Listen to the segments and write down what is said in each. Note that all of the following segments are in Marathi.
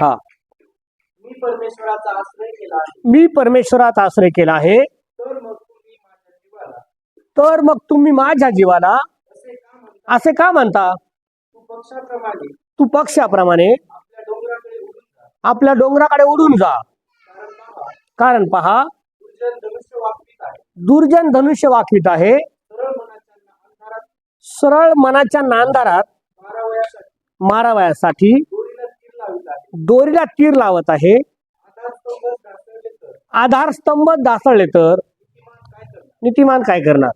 हा. मी परमेश्वराचा आश्रय केला आहे. मी परमेश्वराचा आश्रय केला आहे. तर मग तुम्ही माझ्या जीवाला. तर मग तुम्ही माझ्या जीवाला असे का म्हणता? असे का म्हणता? तू पक्षाप्रमाणे. तू पक्षाप्रमाणे आपल्या डोंगराकडे उडून जा. आपल्या डोंगराकडे उडून जा. कारण पहा कारण पहा दुर्जन धनुष्य वापरीत आहे. दुर्जन धनुष्य वाकवीत आहे. सरळ मनाच्या अंधारात सरळ मनाच्या नांदारात मारावयासाठी दोरीला तीर लावित आहे दोरीला तीर लावत आहे. स्तंभ आधारस्तंभ दासळले तर काय करणार नीतिमान काय करणार?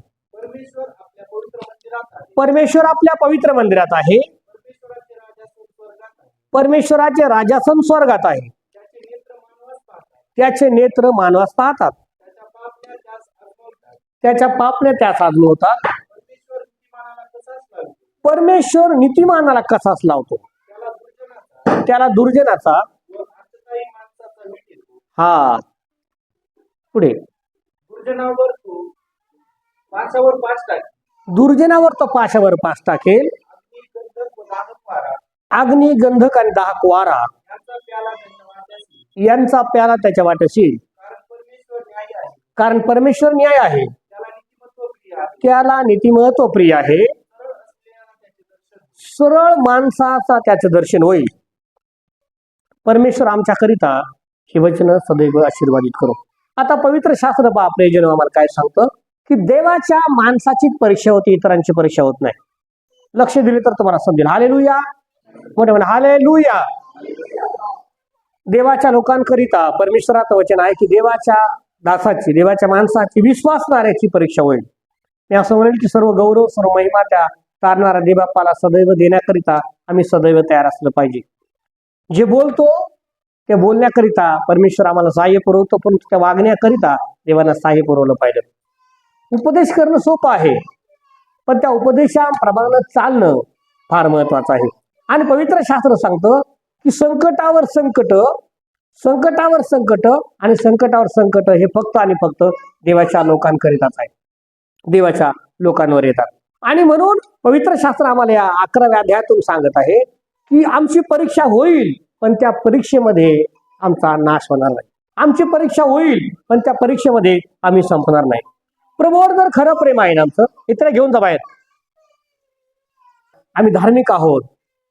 परमेश्वर आपल्या पवित्र मंदिरात आहे. परमेश्वराचे राजासन स्वर्गात आहे. त्याचे नेत्र मानवास पाहतात. त्याच्या पापने त्यास आजमवतात त्याच्या पापने त्यास आजमवतात परमेश्वर नीतिमानाला कसाच लावतो परमेश्वर नितीमानाला कसाच लावतो त्याला दुर्जनाचा. हा. पुढे. दुर्जनावर तो पाचावर पाच टाक दुर्जनावर तो पाशावर पास टाकेल. अग्नी गंधक आणि दाहक वारा. यांचा प्याला त्यांच्या वाट्याशी. कारण परमेश्वर न्याय आहे. त्याला नीतिमत्व प्रिय आहे. सरळ माणसाचा त्याचं दर्शन होईल. परमेश्वर आमच्याकरिता हे वचन सदैव आशीर्वादित करो. आता पवित्र शास्त्र पहा प्रयोजन आम्हाला काय सांगतं? की देवाच्या माणसाचीच परीक्षा होती इतरांची परीक्षा होत नाही. लक्ष दिले तर तुम्हाला समजेल. हाले लुया मोठे म्हणा हाले लुया देवाच्या लोकांकरिता परमेश्वराचं वचन आहे की देवाच्या दासाची देवाच्या माणसाची विश्वासणाऱ्याची परीक्षा होईल. मी असं म्हणेल की सर्व गौरव सर्व महिमा त्या तारणारा देवबाप्पाला सदैव देण्याकरिता आम्ही सदैव तयार असलं पाहिजे. जे बोलतो ते बोलण्याकरिता परमेश्वर आम्हाला सहाय्य पुरवतो पण त्या वागण्याकरिता देवांना सहाय्य पुरवलं पाहिजे. उपदेश करणं सोपं आहे पण त्या उपदेशाप्रमाणे चालणं फार महत्वाचं आहे. आणि पवित्र शास्त्र सांगतं की संकटावर संकट संकटावर संकट आणि संकटावर संकट हे फक्त आणि फक्त देवाच्या लोकांकरिताच आहे. देवाच्या लोकांवर येतात. आणि म्हणून पवित्र शास्त्र आम्हाला या अकराव्या अध्यायातून सांगत आहे की आमची परीक्षा होईल पण त्या परीक्षेमध्ये आमचा नाश होणार नाही. आमची परीक्षा होईल पण त्या परीक्षेमध्ये आम्ही संपणार नाही. प्रभूवर जर खरं प्रेम आहे ना आमचं इतर घेऊन जा बाहेर. आम्ही धार्मिक आहोत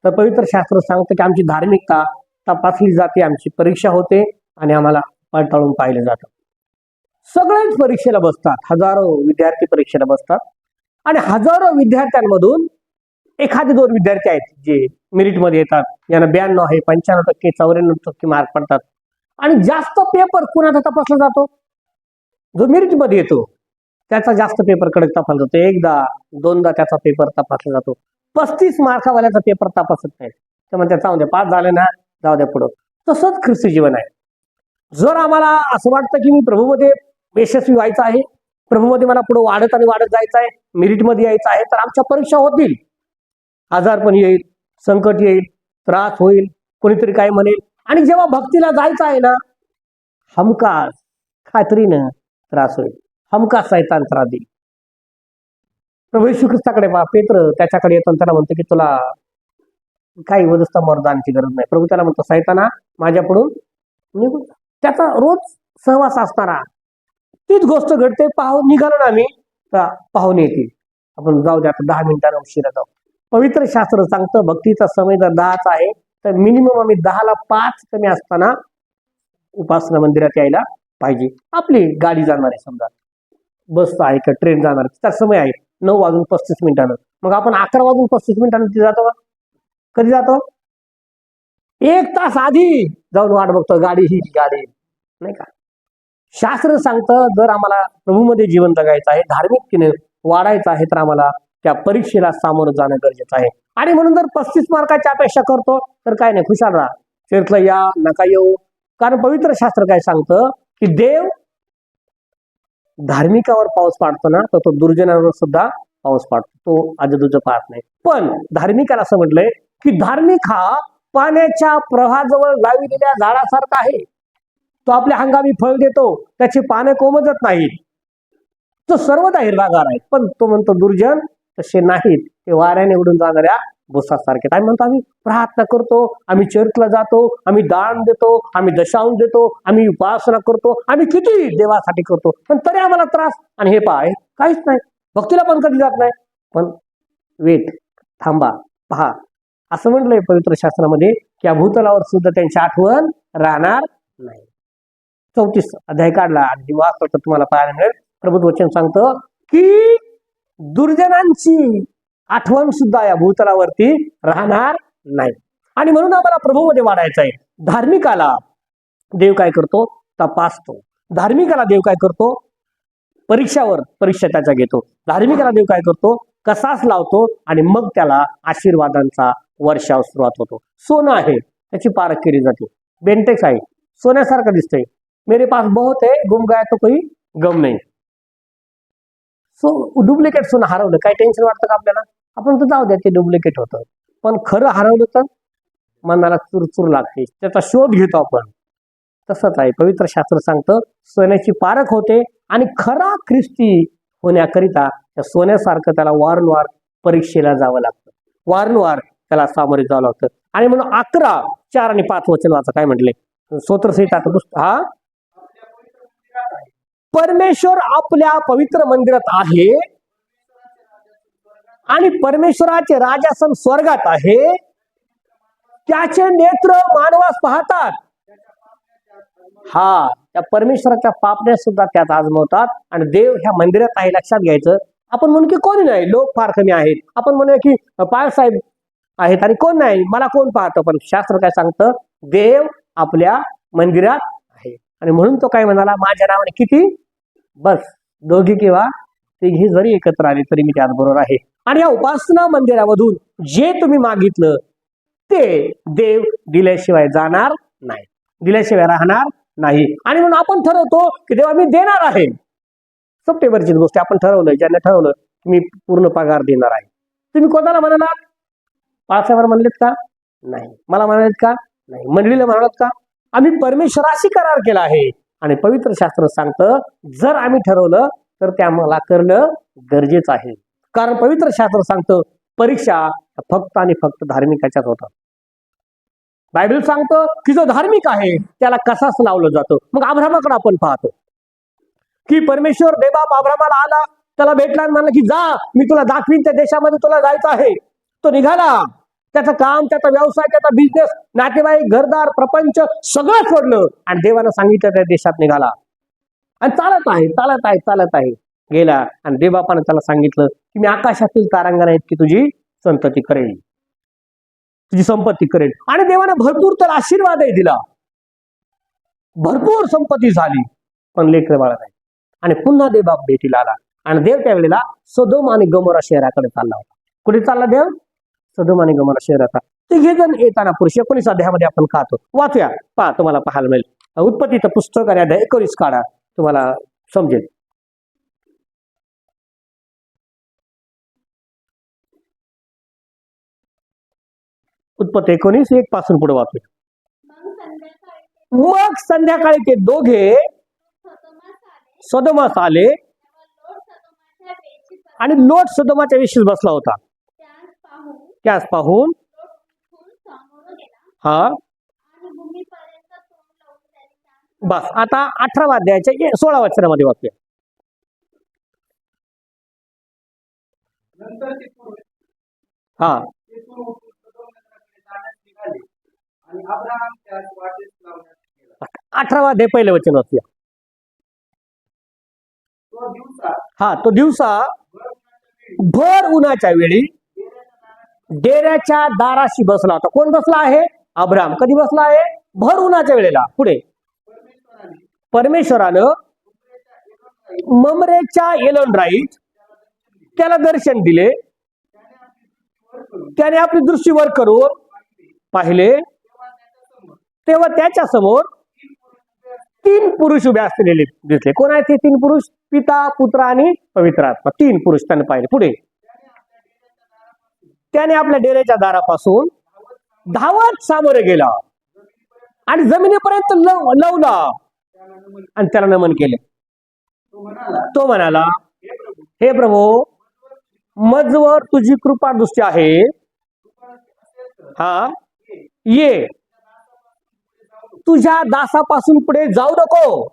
तर पवित्र शास्त्र सांगतं की आमची धार्मिकता तपासली जाते आमची परीक्षा होते आणि आम्हाला पडताळून पाहिलं जातं. सगळेच परीक्षेला बसतात हजारो विद्यार्थी परीक्षेला बसतात. आणि हजारो विद्यार्थ्यांमधून एखादे दोन विद्यार्थी आहेत जे मेरिटमध्ये येतात. यांना ब्याण्णव आहे पंच्याण्णव टक्के चौऱ्याण्णव टक्के मार्क पडतात. आणि जास्त पेपर कुणाचा तपासला जातो? जो मेरिटमध्ये येतो त्याचा जास्त पेपर कडक तपासला जातो. एकदा दोनदा त्याचा पेपर तपासला जातो. पस्तीस मार्कावाल्याचा पेपर तपासत नाही त्यामुळे म्हणते म्हणजे पास झाले ना जाऊ द्या पुढं. तसंच ख्रिस्ती जीवन आहे. जर आम्हाला असं वाटतं की मी प्रभूमध्ये यशस्वी व्हायचं आहे प्रभूमध्ये मला पुढे वाढत आणि वाढत जायचं आहे मेरिटमध्ये यायचं आहे तर आमच्या परीक्षा होतील. आजारपण येईल. संकट येईल त्रास होईल कोणीतरी काय म्हणेल. आणि जेव्हा भक्तीला जायचं आहे ना हमखास खात्रीनं त्रास होईल. हमखास सैतान त्रास देईल. प्रभू येशू ख्रिस्ताकडे पहा पेत्र त्याच्याकडे येतो त्याला म्हणतो की तुला काही वदस्ता मरदानची गरज नाही. प्रभू त्याला म्हणतो सैताना माझ्याकडून निघून त्याचा रोज सहवास असणारा तीच गोष्ट घडते पाहून निघालो ना आम्ही तर पाहून येतील. आपण जाऊ द्या आता दहा मिनिटांना उशिरा जाऊ. पवित्र शास्त्र सांगतं भक्तीचा समय जर दहाच आहे. तर मिनिमम आम्ही दहाला पाच कमी असताना उपासना मंदिरात यायला पाहिजे. आपली गाडी जाणार आहे समजा. बस आहे का ट्रेन जाणार त्याचा समय आहे. नऊ वाजून पस्तीस मिनिटानं. मग आपण अकरा वाजून पस्तीस मिनिटानं तिथे जातो कधी जातो? एक तास आधी जाऊन वाट बघतो गाडी ही गाडी. नाही का? शास्त्र सांगतं जर आम्हाला प्रभूमध्ये जीवन जगायचं आहे धार्मिकतेने वाढायचं आहे तर आम्हाला त्या परीक्षेला सामोरं जाणं गरजेचं आहे. आणि म्हणून जर पस्तीस मार्काची अपेक्षा करतो तर काय नाही खुशाल राहा. तीर्थला या नका येऊ. कारण पवित्र शास्त्र काय सांगतं की देव धार्मिकावर पाऊस पाडतो ना तर तो दुर्जनावर सुद्धा पाऊस पाडतो. तो आजूबाजूचं पाहत नाही. पण धार्मिकाला असं म्हटलंय की धार्मिक हा पाण्याच्या प्रवाहाजवळ लाविलेल्या झाडासारखा आहे. तो आपल्या हंगामी फळ देतो त्याची पानं कोमजत नाहीत. तो सर्वदा हिरवागार आहे. पण तो म्हणतो दुर्जन तसे नाहीत. ते वाऱ्या निवडून जाणाऱ्या भुसासारखे. काय म्हणतो आम्ही? प्रार्थना करतो आम्ही चर्चला जातो आम्ही दान देतो आम्ही दशांश देतो आम्ही उपासना करतो आम्ही किती देवासाठी करतो. पण तरी आम्हाला त्रास. आणि हे पाय काहीच नाही. भक्तीला पण कधी जात नाही. पण वेट थांबा पहा. असं म्हटलंय पवित्र शास्त्रामध्ये की या भूतलावर सुद्धा त्यांची आठवण राहणार नाही. चौतीस अध्याय काढला आणि वाचलं तर तुम्हाला पाहायला मिळेल. प्रभू वचन सांगतं की दुर्जनांची आठवण सुद्धा या भूतलावरती राहणार नाही. आणि म्हणून आम्हाला प्रभूमध्ये वाढायचं आहे. धार्मिकाला देव काय करतो? तपासतो. धार्मिकाला देव काय करतो? परीक्षावर परीक्षा त्याचा घेतो. धार्मिकाला देव काय करतो? कसाच लावतो आणि मग त्याला आशीर्वादांचा वर्षाव सुरुवात होतो. सोनं आहे त्याची पारख केली जाते. बेंटेक्स आहे. सोन्यासारखं दिसतंय. मेरे पास बहुत है गुम गया तो कोई गम नाही. सो डुप्लिकेट सोनं हरवलं. काय टेन्शन वाटतं का आपल्याला? आपण तर जाऊ द्या ते डुप्लिकेट होतं. पण खरं हरवलं तर मनाला चुरचूर लागते. त्याचा शोध घेतो आपण. तसंच आहे. पवित्र शास्त्र सांगतं सोन्याची पारख होते आणि खरा ख्रिस्ती होण्याकरिता त्या सोन्यासारखं त्याला वारंवार परीक्षेला जावं लागतं. वारंवार त्याला सामोरे जावं लागतं. आणि म्हणून अकरा चार आणि पाच वचन वाचा. काय म्हटले? स्तोत्रसहिता पुस्तक हा? परमेश्वर आपल्या पवित्र मंदिरात आहे आणि परमेश्वराचे राजासन स्वर्गात आहे. त्याचे नेत्र मानवास पाहतात. हा त्या परमेश्वराच्या पापण्या सुद्धा त्यात आजमवतात आणि देव ह्या मंदिरात आहे लक्षात घ्यायचं. आपण म्हणू की कोणी नाही लोक फार कमी आहेत. आपण म्हणूया की पाळसाहेब आहेत आणि कोण नाही मला कोण पाहतं? पण शास्त्र काय सांगतं? देव आपल्या मंदिरात आणि म्हणून तो काय म्हणाला माझ्या नावाने किती? बस. दोघी किंवा तिघी जरी एकत्र आले तरी मी त्याचबरोबर आहे. आणि या उपासना मंदिरामधून जे तुम्ही मागितलं ते देव दिल्याशिवाय जाणार नाही. दिल्याशिवाय राहणार नाही. आणि म्हणून आपण ठरवतो की देवा मी देणार आहे. सप्टेंबरची गोष्ट आपण ठरवलं ज्यांना ठरवलं की मी पूर्ण पगार देणार आहे. तुम्ही कोणाला म्हणालात? पाळसावर म्हणलेत का? नाही. मला म्हणालेत का? नाही. मंडळीला म्हणालात का? आम्ही परमेश्वराशी करार केला आहे. आणि पवित्र शास्त्र सांगतं जर आम्ही ठरवलं तर ते आम्हाला करणं गरजेचं आहे. कारण पवित्र शास्त्र सांगतं परीक्षा फक्त आणि फक्त धार्मिकाच्याच होतात. बायबल सांगतं की जो धार्मिक आहे त्याला कसाच लावलं जातं? मग आभ्रामाकडे आपण पाहतो. की परमेश्वर देवबाप आभ्रामाला आला त्याला भेटला आणि की जा मी तुला दाखवीन त्या देशामध्ये तुला जायचं आहे. तो निघाला. त्याचं काम त्याचा व्यवसाय त्याचा बिझनेस नातेवाईक घरदार प्रपंच सगळं सोडलं. आणि देवानं सांगितलं त्या देशात निघाला. आणि चालत आहे चालत आहे चालत आहे. गेला. आणि देवबापानं त्याला सांगितलं की मी आकाशातील तारांगण आहेत की तुझी संतती करेल तुझी संपत्ती करेल आणि देवाने भरपूर तर आशीर्वादही दिला. भरपूर संपत्ती झाली. पण लेकर बाळा नाही. आणि पुन्हा देवबाप भेटीला आला. आणि देव त्यावेळेला सदोम आणि गमोरा शहराकडे चालला होता. कुठे चालला देव? सदोम आणि गमोरा शहराचा तिघे जण येताना पुरुष एकोणीस अध्यायामध्ये आपण खातो. वाचूया पहा तुम्हाला पाहायला मिळेल. उत्पत्तीचं पुस्तक आणि अध्याय एकोणीस काढा. तुम्हाला समजेल. उत्पत्ती एकोणीस एक पासून पुढे वाचूया. मग संध्याकाळी ते दोघे सदोमास आले. आणि लोट सदोमाच्या विषयी बसला होता. त्यास पाहून? हा. बस आता अठरावा अध्यायाच्या सोळा वचनामध्ये वाक्य हा. अठरा वाद्य अठरावा अध्याय पहिलं वचन वाचूया. हा तो दिवसा भर उन्हाच्या वेळी डेऱ्याच्या दाराशी बसला. होता कोण बसला आहे? अब्राम. कधी बसला आहे? भर उन्हाच्या वेळेला. पुढे. परमेश्वरानं ममरेच्या एलन राईट त्याला दर्शन दिले. त्याने आपली दृष्टीवर करून पाहिले. तेव्हा त्याच्यासमोर तीन पुरुष उभे असलेले दिसले. कोण आहेत ते तीन पुरुष? पिता पुत्र आणि पवित्र आत्मा. तीन पुरुष त्यांना पाहिले. पुढे. त्याने आपल्या डेऱ्याच्या दारापासून धावत सामोरे गेला. आणि जमिनीपर्यंत लवला. आणि त्याला नमन केले. तो म्हणाला हे प्रभू मजवर तुझी कृपा दृष्टी आहे. हा ये. तुझ्या दासापासून पुढे जाऊ नको.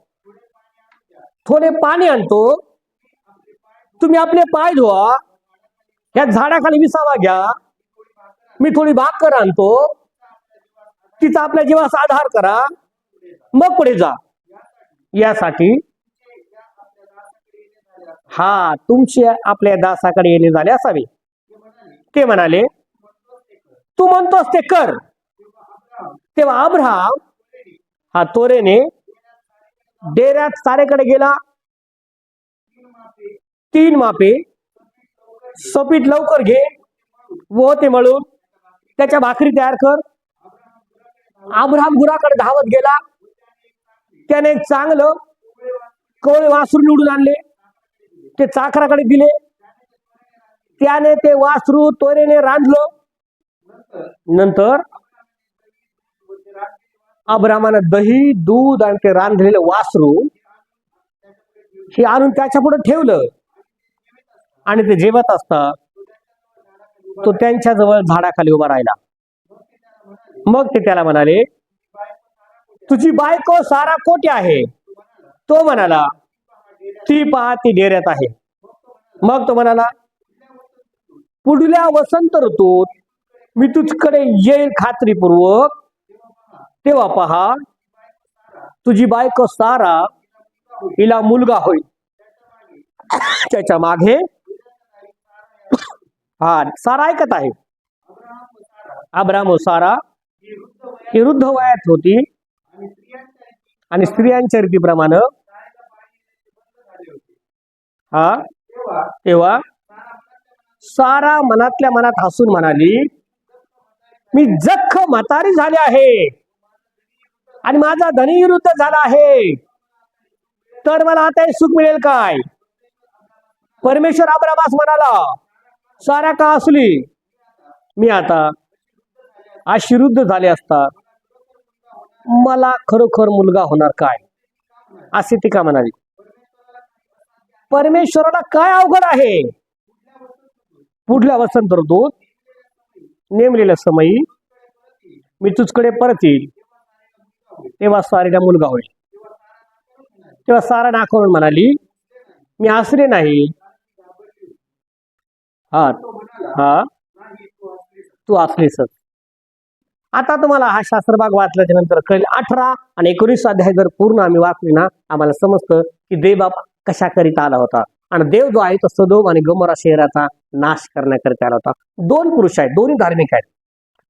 थोडे पाणी आणतो. तुम्ही आपले पाय धुवा. या झाडाखाली विसावा घ्या. मी थोडी भाकर आणतो. तिचा आपल्या जीवाचा आधार करा. मग पुढे जा. यासाठी हा तुमची आपल्या दासाकडे येणे झाले असावे. ते म्हणाले तू म्हणतोस ते कर. तेव्हा अब्राम हा तोरेने डेऱ्यात सारेकडे गेला. तीन मापे सपीट लवकर घे. व ते मळून. त्याच्या भाकरी तयार कर. आब्राम गुराकडे धावत गेला. त्याने एक चांगलं कोळे वासरू निवडून आणले. ते चाकराकडे दिले. त्याने ते वासरू तोरेने रांधलं. नंतर अब्रामानं दही दूध आणि ते रांधलेलं वासरू हे आणून त्याच्या पुढे ठेवलं. आणि ते जेवत असता तो त्यांच्या जवळ झाडाखाली उभा राहिला. मग ते त्याला म्हणाले तुझी बायको सारा कोठे आहे? तो म्हणाला ती पहा ती डेऱ्यात आहे. मग तो म्हणाला पुढल्या वसंत ऋतूत मी तुझकडे येईल खात्रीपूर्वक. तेव्हा पहा तुझी बायको सारा हिला मुलगा होईल. त्याच्यामागे हा सारा ऐकत आहे. अब्राम व सारा ही वृद्ध वयात होती आणि स्त्रियांच्या रीतीप्रमाणे हा तेव्हा सारा मनातल्या मनात हसून म्हणाली मी जख म्हातारी झाले आहे आणि माझा धनी विरुद्ध झाला आहे. तर मला आता हे सुख मिळेल काय? परमेश्वर अब्रामास म्हणाला सारा का असली? मी आता आशिरुद्ध झाले असता मला खरोखर मुलगा होणार काय? असे ती का म्हणाली परमेश्वराला काय अवघड आहे? पुढल्या वसंत ऋतूत नेमलेल्या समयी मी तुझकडे परत येईल. तेव्हा सारीला मुलगा होईल. तेव्हा सारा नाकरून म्हणाली मी आसरे नाही हा हा. तू असलीस आता तुम्हाला हा शास्त्रभाग वाचल्याच्या नंतर कळेल. अठरा आणि एकोणीस अध्याय जर पूर्ण आम्ही वाचले ना आम्हाला समजतं की देवबाप कशाकरिता आला होता. आणि देव जो आहे तो सदोम आणि गमोरा शहराचा नाश करण्याकरिता आला होता. दोन पुरुष आहेत दोन्ही धार्मिक आहेत.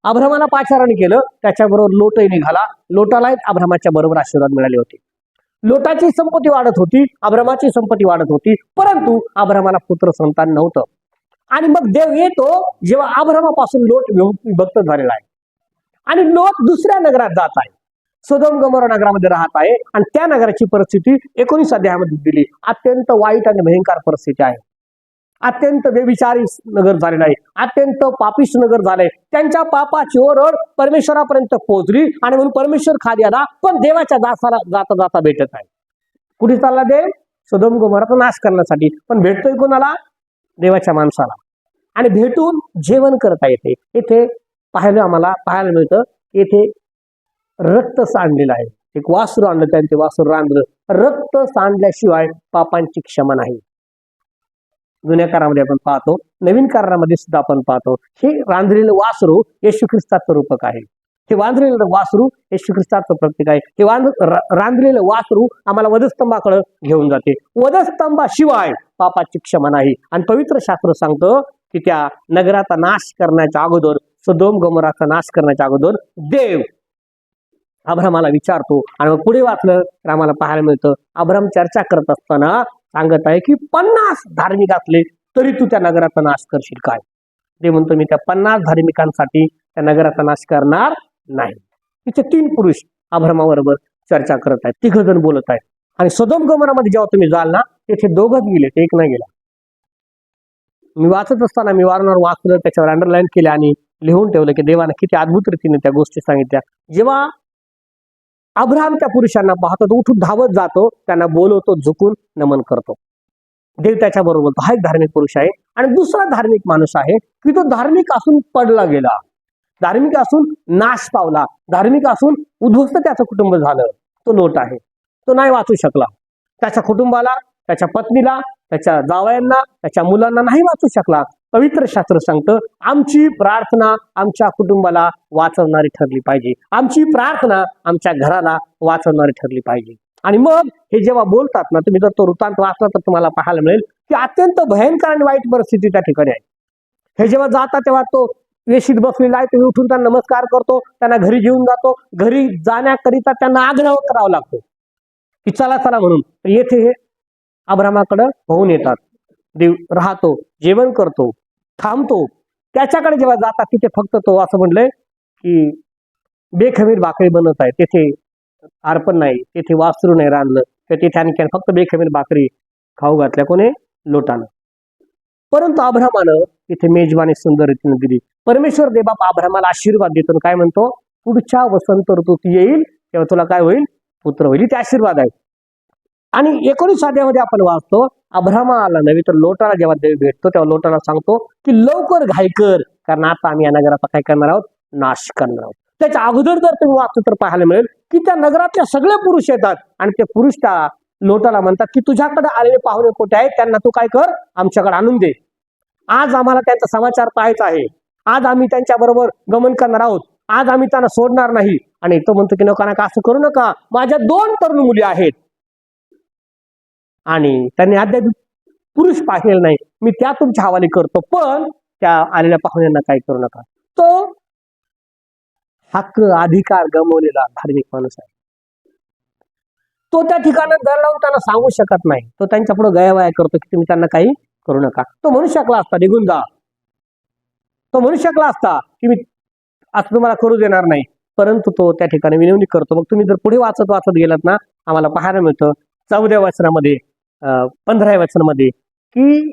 अभ्रमाला पाचाराने केलं त्याच्याबरोबर लोटही निघाला. लोटाला अभ्रमाच्या बरोबर आशीर्वाद मिळाले होते. लोटाची संपत्ती वाढत होती अभ्रमाची संपत्ती वाढत होती परंतु अभ्रमाला पुत्र संतान नव्हतं. आणि मग देव येतो जेव्हा आभ्रमापासून लोट विभक्त झालेला आहे. आणि लोट दुसऱ्या नगरात जात आहे. सदोम गमोरा नगरामध्ये राहत आहे आणि त्या नगराची परिस्थिती एकोणीस अध्यायामध्ये दिली. अत्यंत वाईट आणि भयंकर परिस्थिती आहे. अत्यंत बेविचारी नगर झालेलं आहे. अत्यंत पापिष्ट नगर झालंय. त्यांच्या पापाची ओरड परमेश्वरापर्यंत पोहोचली आणि म्हणून परमेश्वर खाली आला पण देवाच्या दासाला जाता जाता भेटत आहे. कुठे चालला देव? सदोम गोमराचा नाश करण्यासाठी. पण भेटतोय कोणाला? देवाच्या माणसाला. आणि भेटून जेवण करता येते. इथे पाहायला आम्हाला पाहायला मिळतं येथे रक्त सांडलेलं आहे. एक वासरू आणलं त्यांचे वासरू रांधलं. रक्त सांडल्याशिवाय पापांची क्षमा नाही. जुन्या काळामध्ये आपण पाहतो. नवीन काळामध्ये सुद्धा आपण पाहतो. हे रांधलेलं वासरू येशू ख्रिस्ताचं रूपक आहे. हे वांजलेलं वासरू हे ख्रिस्ताचं प्रतीक आहे. हे वांज रांजलेलं रांधलेलं वासरू आम्हाला वधस्तंभाकडे घेऊन जाते. वधस्तंभाशिवाय पापाची क्षमा नाही. आणि पवित्र शास्त्र सांगतं की त्या नगराचा नाश करण्याच्या अगोदर सदोम गमराचा नाश करण्याच्या अगोदर देव अभ्रमाला विचारतो आणि मग पुढे वाचलं तर आम्हाला पाहायला मिळतं अभ्रम चर्चा करत असताना सांगत आहे की पन्नास धार्मिक असले तरी तू त्या नगराचा नाश करशील काय? ते म्हणतो मी त्या पन्नास धार्मिकांसाठी त्या नगराचा नाश करणार नाही. तिथे तीन पुरुष आभ्रमाबरोबर चर्चा करत आहेत. तिघ जण बोलत आहेत. आणि सदोम गमनामध्ये जेव्हा तुम्ही जाल ना तिथे दोघच गेले ते एक नाही गेला. मी वाचत असताना मी वारंवार वाचलं त्याच्यावर अंडरलाईन केले आणि लिहून ठेवलं की देवाने किती अद्भुत रीतीने त्या गोष्टी सांगितल्या. जेव्हा अब्राहम त्या पुरुषांना पाहतो उठून धावत जातो त्यांना बोलवतो झुकून नमन करतो. देव त्याच्या बरोबर हा एक धार्मिक पुरुष आहे. आणि दुसरा धार्मिक माणूस आहे की तो धार्मिक असून पडला गेला. धार्मिक असून नाश पावला. धार्मिक असून उद्ध्वस्त त्याचं कुटुंब झालं. तो लोट आहे. तो नाही वाचू शकला. त्याच्या कुटुंबाला त्याच्या पत्नीला त्याच्या जावयांना त्याच्या मुलांना नाही वाचू शकला. पवित्र शास्त्र सांगतं आमची प्रार्थना आमच्या कुटुंबाला वाचवणारी ठरली पाहिजे. आमची प्रार्थना आमच्या घराला वाचवणारी ठरली पाहिजे. आणि मग हे जेव्हा बोलतात ना तुम्ही जर तो वृत्तांत वाचला तर तुम्हाला पाहायला मिळेल की अत्यंत भयंकर आणि वाईट परिस्थिती त्या ठिकाणी आहे. हे जेव्हा जातात तेव्हा तो वेशीत बसलेला आहे तुम्ही उठून त्यांना नमस्कार करतो त्यांना घरी घेऊन जातो. घरी जाण्याकरिता त्यांना आग्रह करावा लागतो की चला चला म्हणून. येथे हे अब्रामाकडं होऊन येतात. देव राहतो जेवण करतो थांबतो. त्याच्याकडे जेव्हा जातात तिथे फक्त तो असं म्हणलंय की बेखमीर भाकरी बनत आहे. तेथे अर्पण नाही तेथे वासरू नाही रांधलं. तर तिथे आणखी फक्त बेखमीर भाकरी खाऊ घातल्या कोणी? लोटानं. परंतु अब्रामानं तिथे मेजबानी सुंदर रीतीने दिली. परमेश्वर देबाप आभ्रामाला आशीर्वाद देतो काय म्हणतो? पुढच्या वसंत ऋतूत येईल तेव्हा तुला काय होईल? पुत्र होईल. ते आशीर्वाद आहे. आणि एकोणीस अध्यामध्ये आपण वाचतो अब्रामा आला नव्हे तर लोटाला जेव्हा देव भेटतो तेव्हा लोटाला सांगतो की लवकर घाई कर कारण आता आम्ही या नगराचा काय करणार आहोत? नाश करणार आहोत. त्याच्या अगोदर जर तुम्ही वाचतो तर पाहायला मिळेल की त्या नगरातल्या सगळे पुरुष येतात आणि ते पुरुष त्या लोटाला म्हणतात की तुझ्याकडे आलेले पाहुणे कोठे आहेत? त्यांना तू काय कर? आमच्याकडे आणून दे. आज आम्हाला त्यांचा समाचार पाहायचा आहे. आज आम्ही त्यांच्या बरोबर गमन करणार आहोत. आज आम्ही त्यांना सोडणार नाही. आणि तो म्हणतो की नका नका असं करू नका. माझ्या दोन तरुण मुली आहेत. आणि त्यांनी अद्याप पुरुष पाहिलेला नाही. मी त्या तुमच्या हवाले करतो पण त्या आलेल्या पाहुण्यांना काही करू नका. तो हक्क अधिकार गमवलेला धार्मिक माणूस आहे. तो त्या ठिकाणी दर लावून त्यांना सांगू शकत नाही. तो त्यांच्या पुढे गयावया करतो की तुम्ही त्यांना काही करू नका. तो म्हणू शकला असता निघून जा. तो म्हणू शकला असता की मी असं तुम्हाला करू देणार नाही. परंतु तो त्या ठिकाणी विनवणी करतो. मग तुम्ही जर पुढे वाचत वाचत गेलात ना आम्हाला पाहायला मिळतं चौदाव्या वचनामध्ये अं, पंधराव्या वचनामध्ये की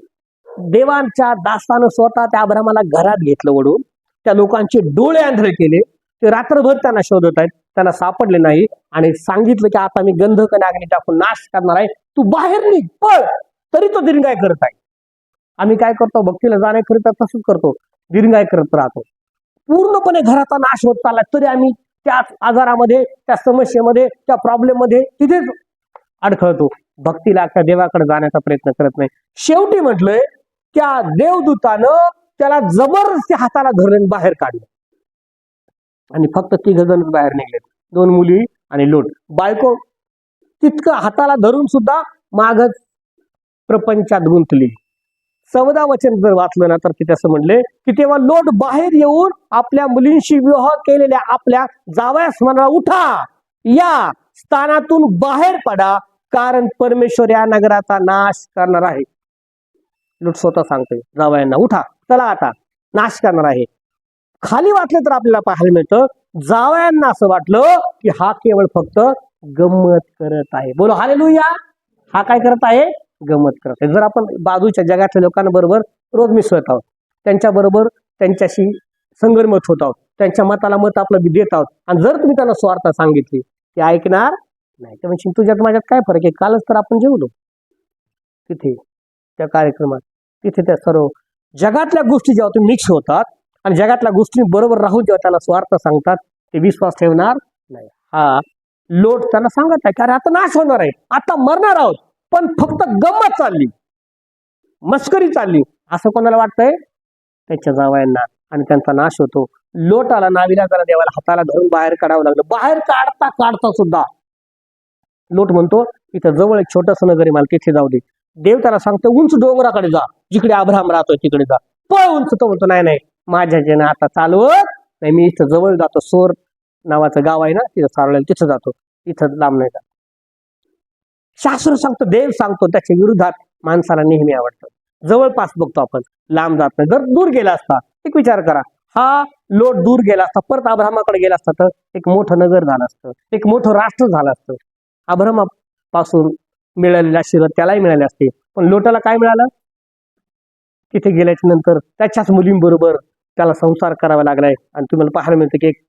देवांच्या दासानं स्वतः त्या अब्रामाला घरात घेतलं वडून त्या लोकांचे डोळे आंधळे केले. ते रात्रभर त्यांना शोधत आहेत. त्यांना सापडले नाही. आणि सांगितलं की आता मी गंधक आणि अग्नी टाकून नाश करणार आहे. तू बाहेर निघ पळ. तरी तो दीर्घाय करत आहे. आम्ही काय करतो? भक्तीला जाण्याकरिता तसंच करतो. दीर्घाय करत राहतो. पूर्णपणे घराचा नाश होत चालला तरी आम्ही त्याच आजारामध्ये त्या समस्येमध्ये त्या प्रॉब्लेममध्ये तिथेच अडखळतो. भक्तीला त्या देवाकडे जाण्याचा प्रयत्न करत नाही. शेवटी म्हटलंय त्या देवदूतानं त्याला जबरदस्ती हाताला धरून बाहेर काढलं. आणि फक्त तिघ जण बाहेर निघलेत दोन मुली आणि लोट. बायको तितकं हाताला धरून सुद्धा मागच प्रपंचात गुंतली चौदा वचन जर वाचलं ना तर तिथे असं म्हणले की तेव्हा लोट बाहेर येऊन आपल्या मुलींशी विवाह केलेल्या आपल्या जावयास म्हणा उठा. या स्थानातून बाहेर पडा कारण परमेश्वर या नगराचा नाश करणार आहे. लूट स्वतः सांगतोय जावयांना उठा. चला आता नाश करणार आहे. खाली वाटलं तर आपल्याला पाहायला मिळतं जावयांना असं वाटलं की हा केवळ फक्त गंमत करत आहे. बोलो हालेलुया. हा काय करत आहे? गंमत करत जर आपण बाजूच्या जगातल्या लोकांबरोबर रोज मिसळत आहोत त्यांच्या बरोबर त्यांच्याशी संगनमत होत आहोत त्यांच्या मताला मत आपलं देत आहोत आणि जर तुम्ही त्यांना स्वार्थ सांगितली ते ऐकणार नाही. तर म्हणजे तुझ्यात माझ्यात काय फरक आहे? कालच तर आपण जेवलो. तिथे त्या कार्यक्रमात तिथे त्या सर्व जगातल्या गोष्टी जेव्हा तुम्ही मिक्स होतात आणि जगातल्या गोष्टी बरोबर राहून जेव्हा त्याला स्वार्थ सांगतात ते विश्वास ठेवणार नाही. हा लोट त्यांना सांगत नाही कारण आता नाश होणार आहे. आता मरणार आहोत. पण फक्त गंमत चालली. मस्करी चालली. असं कोणाला वाटतंय? त्याच्या जावयांना. आणि त्यांचा नाश होतो. लोटाला नाविला जरा देवाला. हाताला धरून बाहेर काढावं लागलं. बाहेर काढता काढता सुद्धा. लोट म्हणतो इथं जवळ एक छोटस नगर आहे मला तिथे जाऊ दे. देव त्याला सांगतो उंच डोंगराकडे जा. जिकडे अब्राम राहतोय तिकडे जा. पळ उंच तो म्हणतो नाही नाही. माझ्या ज्यानं आता चालवत नाही मी इथं जवळ जातो. सोर नावाचं गाव आहे ना तिथं चालवलं तिथं जातो. इथं लांब नाही जात. शास्त्र सांगतो देव सांगतो त्याच्या विरोधात माणसाला नेहमी आवडतं. जवळपास बघतो आपण लांब जात नाही. जर दूर गेला असता एक विचार करा. हा लोट दूर गेला असता परत अब्रामाकडे गेला असता तर एक मोठं नगर झालं असतं. एक मोठं राष्ट्र झालं असतं. अब्रामापासून मिळालेले आशीर्वाद त्यालाही मिळाले असते. पण लोटाला काय मिळालं? तिथे गेल्याच्यानंतर त्याच्याच मुलींबरोबर त्याला संसार करावा लागलाय. आणि तुम्हाला पाहायला मिळतं की एक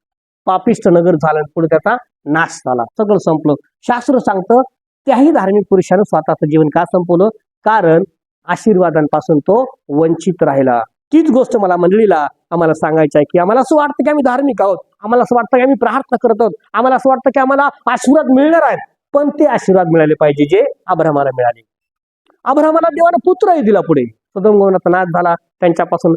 पापिष्ट नगर झालं आणि पुढे त्याचा नाश झाला. सगळं संपलं. शास्त्र सांगतं त्याही धार्मिक पुरुषानं स्वतःचं जीवन का संपवलं? कारण आशीर्वादांपासून तो वंचित राहिला. तीच गोष्ट मला मंडळीला आम्हाला सांगायची आहे की आम्हाला असं वाटतं की आम्ही धार्मिक आहोत. आम्हाला असं वाटतं की आम्ही प्रार्थना करत आहोत. आम्हाला असं वाटतं की आम्हाला आशीर्वाद मिळणार आहेत पण ते आशीर्वाद मिळाले पाहिजे जे अब्रामाला मिळाले. अब्रामाला देवानं पुत्रही दिला पुढे. सदम नाश झाला. त्यांच्यापासून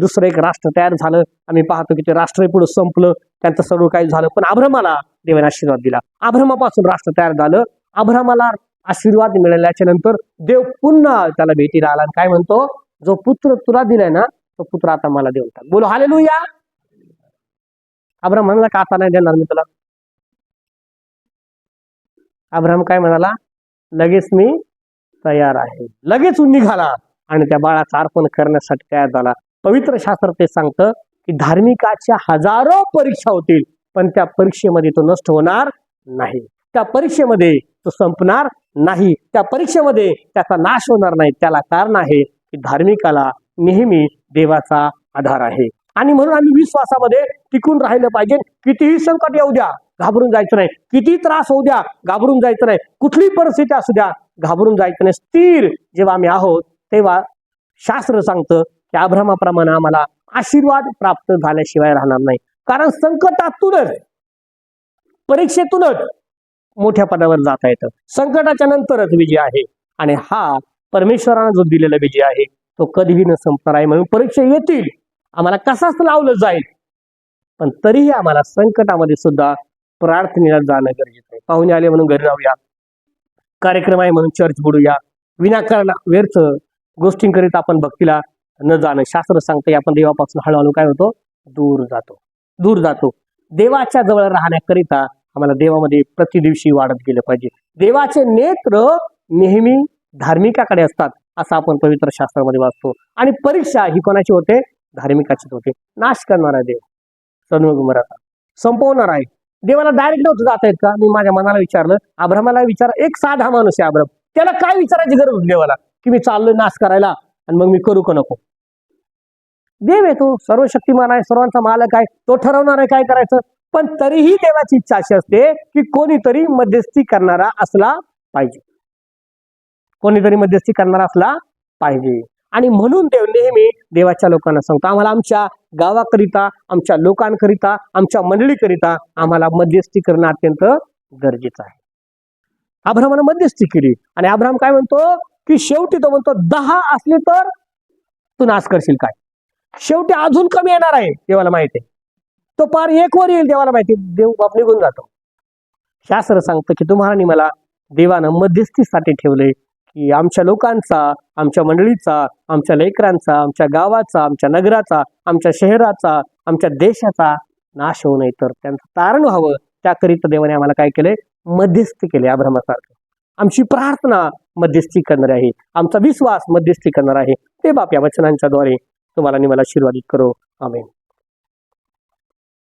दुसरं एक राष्ट्र तयार झालं. आम्ही पाहतो की ते राष्ट्रही पुढे संपलं. त्यांचं सर्व काही झालं. पण अब्रामाला देवाने आशीर्वाद दिला. अभ्रमापासून राष्ट्र तयार झालं. अब्रामाला आशीर्वाद मिळाल्याच्या नंतर देव पुन्हा त्याला भेटीला आला आणि काय म्हणतो? जो पुत्र तुला दिलाय ना तो पुत्र आता मला देऊन टाक. बोलो हाले या अब्राम म्हणाला का आता नाही देणार मी तुला? अब्राम काय म्हणाला लगेच मी तयार आहे. लगेच निघाला आणि त्या बाळाचा अर्पण करण्यासाठी तयार झाला. पवित्र शास्त्र ते सांगतं की धार्मिकाच्या हजारो परीक्षा होतील पण त्या परीक्षेमध्ये तो नष्ट होणार नाही. त्या परीक्षेमध्ये तो संपणार नाही. त्या परीक्षेमध्ये त्याचा नाश होणार नाही. त्याला कारण आहे की धार्मिकाला नेहमी देवाचा आधार आहे. आणि म्हणून आम्ही विश्वासामध्ये टिकून राहिलं पाहिजे. कितीही संकट येऊ द्या घाबरून जायचं नाही. किती त्रास होऊ द्या घाबरून जायचं नाही. कुठली परिस्थिती असू द्या घाबरून जायचं नाही. स्थिर जेव्हा आम्ही आहोत तेव्हा शास्त्र सांगतं की अभ्रमाप्रमाणे आम्हाला आशीर्वाद प्राप्त झाल्याशिवाय राहणार नाही. कारण संकटातूनच परीक्षेतूनच मोठ्या पदावर जाता येतं. संकटाच्या नंतरच विजय आहे. आणि हा परमेश्वरानं जो दिलेला विजय आहे तो कधीही न संपणार आहे म्हणून परीक्षा येतील. आम्हाला कसाच लावलं जाईल? पण तरीही आम्हाला संकटामध्ये सुद्धा प्रार्थनेला जाणं गरजेचं आहे. पाहुणे आले म्हणून घरी राहूया कार्यक्रम आहे म्हणून चर्च बुडूया. विनाकारण व्यर्थ गोष्टींकरिता आपण भक्तीला न जाणं. शास्त्र सांगते आपण देवापासून हळूहळू काय होतो? दूर जातो. दूर जातो. देवाच्या जवळ राहण्याकरिता आम्हाला देवामध्ये प्रतिदिवशी वाढत गेलं पाहिजे. देवाचे नेत्र नेहमी धार्मिकाकडे असतात असं आपण पवित्र शास्त्रामध्ये वाचतो. आणि परीक्षा ही कोणाची होते? धार्मिकाचीच होते. नाश करणारा देव. सन्मगुमराचा संपवणार आहे. देवाला डायरेक्ट नव्हतं जाता येत का? मी माझ्या मनाला विचारलं. आभ्रमाला विचार एक साधा माणूस आहे आभ्रम त्याला काय विचारायची गरज होती देवाला? की मी चाललोय नाश करायला आणि मग मी करू का नको? देव येतो सर्व शक्तिमान आहे. सर्वांचा मालक आहे. तो ठरवणार आहे काय करायचं? पण तरीही देवाची इच्छा अशी असते की कोणीतरी मध्यस्थी करणारा असला पाहिजे. कोणीतरी मध्यस्थी करणारा असला पाहिजे. आणि म्हणून देव नेहमी देवाच्या लोकांना सांगतो आम्हाला आमच्या गावाकरिता आमच्या लोकांकरिता आमच्या मंडळीकरिता आम्हाला मध्यस्थी करणं अत्यंत गरजेचं आहे. अब्रामानं मध्यस्थी केली आणि अब्राम काय म्हणतो की शेवटी तो म्हणतो दहा असले तर तू नाश करशील काय? शेवटी अजून कमी येणार आहे. देवाला माहिती आहे. तो पार एक वर येईल देवाला माहिती देव बाप निघून जातो. शास्त्र सांगतं की तुम्हाला मला देवानं मध्यस्थीसाठी ठेवले की आमच्या लोकांचा आमच्या मंडळीचा आमच्या लेकरांचा आमच्या गावाचा आमच्या नगराचा आमच्या शहराचा आमच्या देशाचा नाश होऊ नये. तर त्यांचं तारण व्हावं. त्याकरिता देवाने आम्हाला काय केले मध्यस्थी केले अभ्रमासारखं आमची प्रार्थना मध्यस्थी करणार आहे. आमचा विश्वास मध्यस्थी करणार आहे. ते बाप या वचनांच्या द्वारे तुम्हाला मला आशीर्वादित करो. आमेन.